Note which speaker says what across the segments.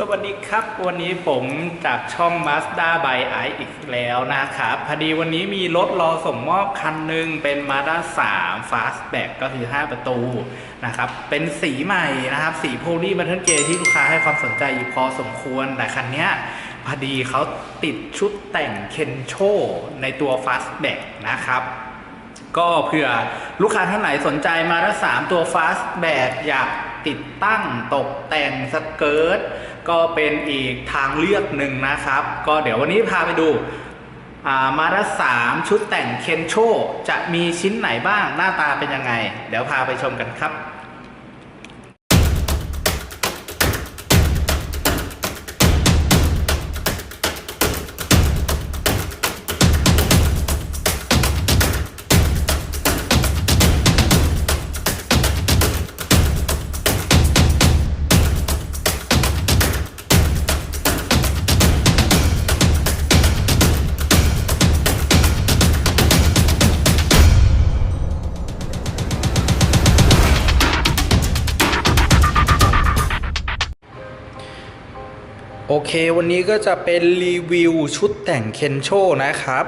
Speaker 1: สวัสดีครับ วันนี้ผมจากช่อง Mazda by i อีกแล้วนะครับพอดีวันนี้มีรถรอส่งมอบคันหนึ่งเป็น Mazda 3 Fastback ก็คือ 5 ประตูนะครับ เป็นสีใหม่นะครับ สีโพลีบัตเทิลเกที่ลูกค้าให้ความสนใจอยู่พอสมควร แต่คันนี้พอดีเขาติดชุดแต่งเคนโชในตัว Fastback นะครับก็เผื่อลูกค้าท่านไหนสนใจมาทั้งสามตัว Fast แบบอยาก ติดตั้งตกแต่งสเกิร์ตก็เป็นอีกทางเลือกหนึ่งนะครับ ก็เดี๋ยววันนี้พาไปดูมาทั้งสามชุดแต่งเคนโชจะมีชิ้นไหนบ้างหน้าตาเป็นยังไง เดี๋ยวพาไปชมกันครับ โอเค วันนี้ก็จะเป็นรีวิวชุดแต่งเคนโชนะครับ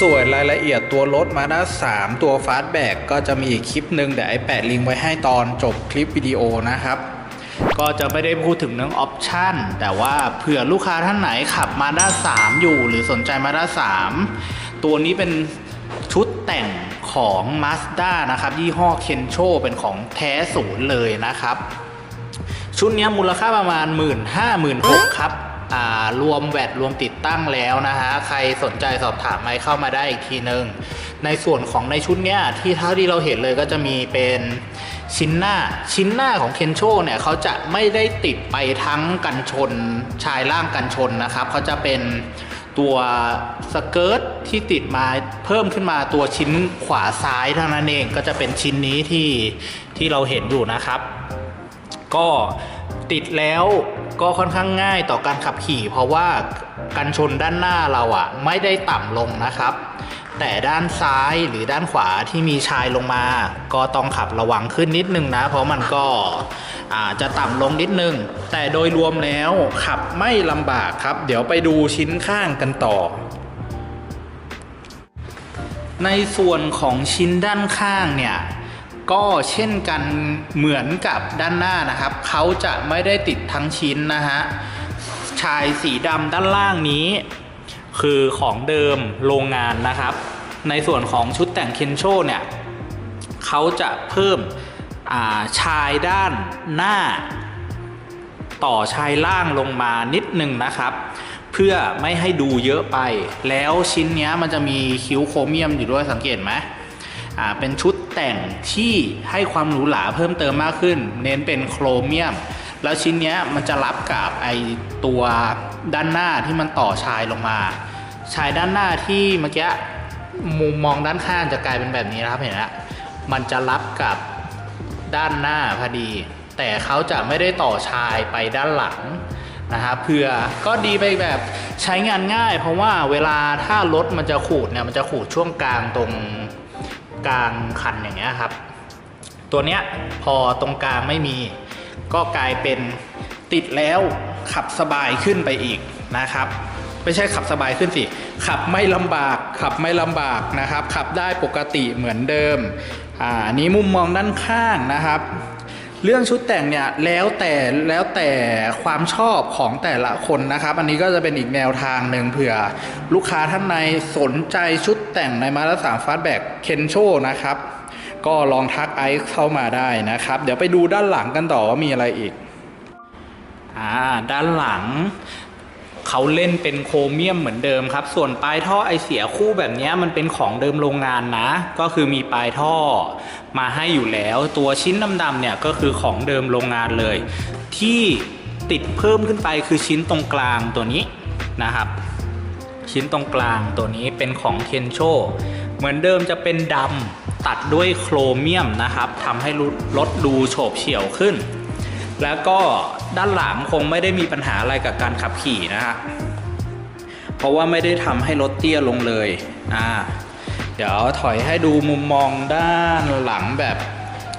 Speaker 1: ส่วนรายละเอียดตัวรถมาด้า3ตัวฟาสต์แบกก็จะมีอีกคลิปหนึ่งเดี๋ยวไอแปะลิงก์ไว้ให้ตอนจบคลิปวิดีโอนะครับ ก็จะไม่ได้พูดถึงเรื่องออปชันแต่ว่าเผื่อลูกค้าท่านไหนขับมาด้า3อยู่ หรือสนใจมาด้า3ตัวนี้เป็นชุดแต่งของ Mazda นะครับ ยี่ห้อเคนโชเป็นของแท้ศูนย์เลยนะครับ ชุดนี้มูลค่าประมาณ 1 5 0 0 0 0ครับรวมแวดรวมติดตั้งแล้วนะฮะ ใครสนใจสอบถามไมเข้ามาได้อีกทีนึง ในส่วนของในชุดเนี้ยที่เท่าที่เราเห็นเลยก็จะมีเป็นชิ้นหน้าชิ้นหน้าของเคนโชเนี่ยเขาจะไม่ได้ติดไปทั้งกันชนชายล่างกันชนนะครับเขาจะเป็นตัวสเกิร์ตที่ติดมาเพิ่มขึ้นมาตัวชิ้นขวาซ้ายเท่านั้นเองก็จะเป็นชิ้นนี้ที่ที่เราเห็นอยู่นะครับ ก็ติดแล้วก็ค่อนข้างง่ายต่อการขับขี่ เพราะว่ากันชนด้านหน้าเราอะไม่ได้ต่ำลงนะครับ แต่ด้านซ้ายหรือด้านขวาที่มีชายลงมา ก็ต้องขับระวังขึ้นนิดนึงนะ เพราะมันก็อาจจะต่ำลงนิดนึง แต่โดยรวมแล้วขับไม่ลำบากครับ เดี๋ยวไปดูชิ้นข้างกันต่อ ในส่วนของชิ้นด้านข้างเนี่ย ก็เช่นกันเหมือนกับด้านหน้านะครับ เขาจะไม่ได้ติดทั้งชิ้นนะฮะชายสีดำด้านล่างนี้ คือของเดิมโรงงานนะครับ ในส่วนของชุดแต่งเคนโชเนี่ยเขาจะเพิ่มาชายด้านหน้า ต่อชายล่างลงมานิดหนึ่งนะครับ เพื่อไม่ให้ดูเยอะไป แล้วชิ้นนี้มันจะมีคิ้วโครเมียมอยู่ด้วยสังเกตไหม เป็นชุดแต่งที่ให้ความหรูหราเพิ่มเติมมากขึ้น เน้นเป็นโครเมียม แล้วชิ้นนี้มันจะรับกับไอตัวด้านหน้าที่มันต่อชายลงมา ชายด้านหน้าที่เมื่อกี้มุมมองด้านข้างจะกลายเป็นแบบนี้นะครับเห็นไหมมันจะรับกับด้านหน้าพอดี แต่เขาจะไม่ได้ต่อชายไปด้านหลังนะครับเพื่อก็ดีไปแบบใช้งานง่าย เพราะว่าเวลาถ้ารถมันจะขูดเนี่ยมันจะขูดช่วงกลางตรง กลางคันอย่างเงี้ยครับ ตัวเนี้ยพอตรงกลางไม่มีก็กลายเป็นติดแล้วขับสบายขึ้นไปอีกนะครับ ไม่ใช่ขับสบายขึ้นสิ ขับไม่ลำบาก ขับไม่ลำบากนะครับ ขับได้ปกติเหมือนเดิมอ่านนี้มุมมองด้านข้างนะครับ เรื่องชุดแต่งเนี่ยแล้วแต่แล้วแต่ความชอบของแต่ละคนนะครับ อันนี้ก็จะเป็นอีกแนวทางหนึ่งเผื่อลูกค้าท่านในสนใจชุดแต่งในมาสด้าสามฟาสแบ็กเคนโชนะครับ ก็ลองทักไอซ์เข้ามาได้นะครับ เดี๋ยวไปดูด้านหลังกันต่อว่ามีอะไรอีกอ่าด้านหลัง เขาเล่นเป็นโครเมียมเหมือนเดิมครับ ส่วนปลายท่อไอเสียคู่แบบนี้มันเป็นของเดิมโรงงานนะ ก็คือมีปลายท่อมาให้อยู่แล้ว ตัวชิ้นดำๆเนี่ยก็คือของเดิมโรงงานเลย ที่ติดเพิ่มขึ้นไปคือชิ้นตรงกลางตัวนี้นะครับ ชิ้นตรงกลางตัวนี้เป็นของเคนโชเหมือนเดิมจะเป็นดำตัดด้วยโครเมียมนะครับทำให้รถดูโฉบเฉี่ยวขึ้น แล้วก็ด้านหลังคงไม่ได้มีปัญหาอะไรกับการขับขี่นะฮะเพราะว่าไม่ได้ทำให้รถเตี้ยลงเลยอ่าเดี๋ยวถอยให้ดูมุมมองด้านหลังแบบ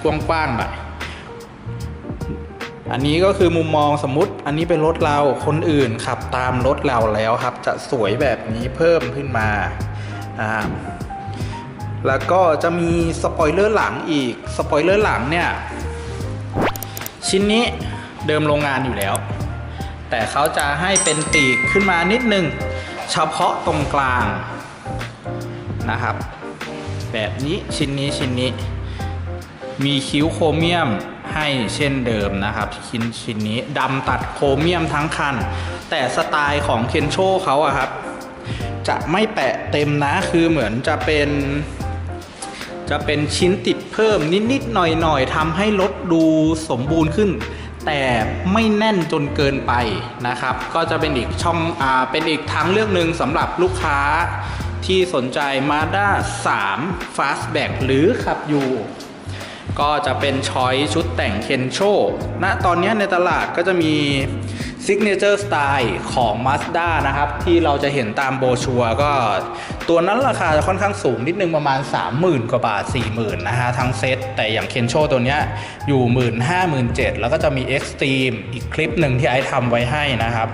Speaker 1: กว้างๆหน่อยอันนี้ก็คือมุมมองสมมติ อันนี้เป็นรถเราคนอื่นขับตามรถเราแล้วครับ จะสวยแบบนี้เพิ่มขึ้นมาอ่าแล้วก็จะมีสปอยเลอร์หลังอีกสปอยเลอร์หลังเนี่ย ชิ้นนี้เดิมโรงงานอยู่แล้ว แต่เขาจะให้เป็นปีกขึ้นมานิดนึง เฉพาะตรงกลางนะครับ แบบนี้ชิ้นนี้ชิ้นนี้ มีคิ้วโครเมียมให้เช่นเดิมนะครับ ชิ้นชิ้นนี้ดำตัดโครเมียมทั้งคัน แต่สไตล์ของเคนโชเขาอะครับ จะไม่แปะเต็มนะคือเหมือนจะเป็น จะเป็นชิ้นติดเพิ่มนิดๆหน่อยๆทำให้รถดูสมบูรณ์ขึ้น แต่ไม่แน่นจนเกินไปนะครับ ก็จะเป็นอีกช่องอ่าเป็นอีกทางเลือกหนึ่งสำหรับลูกค้าที่สนใจ Mazda 3 Fastback หรือขับอยู่ก็จะเป็นช้อยชุดแต่งเคนโชณตอนนี้ในตลาดก็จะมี Signature Style ของ Mazda นะครับ ที่เราจะเห็นตามโบชัวก็ ตัวนั้นราคาจะค่อนข้างสูงนิดนึงประมาณ 30,000 กว่าบาท 40,000 นะฮะ ทั้งเซ็ตแต่อย่างเคนโชตัวเนี้ยอยู่ 15,000 17,000 แล้วก็จะมี Extreme อีกคลิปหนึ่งที่ไอทำไว้ให้นะครับ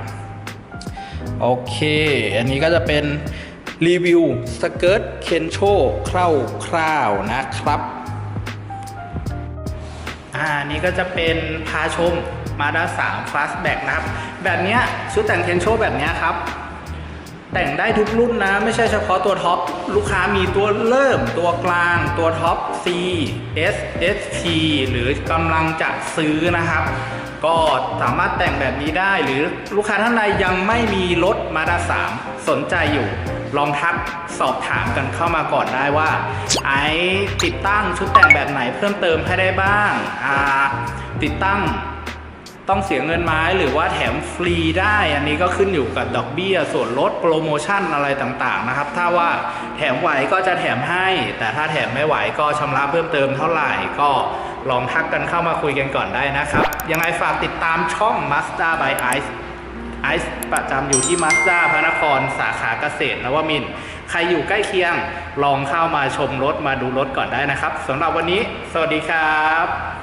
Speaker 1: โอเค อันนี้ก็จะเป็นรีวิวสเกิร์ตเคนโชคร่าวๆนะครับอ่านี่ก็จะเป็นพาชม Mazda 3 Fastback นะครับ แบบเนี้ยชุดแต่งเคนโชแบบเนี้ยครับ แต่งได้ทุกรุ่นนะ ไม่ใช่เฉพาะตัวท็อป ลูกค้ามีตัวเริ่ม ตัวกลาง ตัวท็อป C S S T หรือกำลังจะซื้อนะครับ ก็สามารถแต่งแบบนี้ได้หรือลูกค้าท่านใดยังไม่มีรถ Mazda 3สนใจอยู่ ลองทักสอบถามกันเข้ามาก่อนได้ว่า ไอติดตั้งชุดแต่งแบบไหนเพิ่มเติมให้ได้บ้าง อ่า ติดตั้ง ต้องเสียเงินไม้หรือว่าแถมฟรีได้ อันนี้ก็ขึ้นอยู่กับดอกเบี้ยส่วนลดโปรโมชั่นอะไรต่างๆนะครับ ถ้าว่าแถมไหวก็จะแถมให้ แต่ถ้าแถมไม่ไหวก็ชำระเพิ่มเติมเท่าไหร่ก็ลองทักกันเข้ามาคุยกันก่อนได้นะครับ ยังไงฝากติดตามช่อง Mazda by Ice ไอซ์ประจำอยู่ที่ Mazda พระนครสาขาเกษตรนวมินทร์ใครอยู่ใกล้เคียง ลองเข้ามาชมรถมาดูรถก่อนได้นะครับสำหรับวันนี้ สวัสดีครับ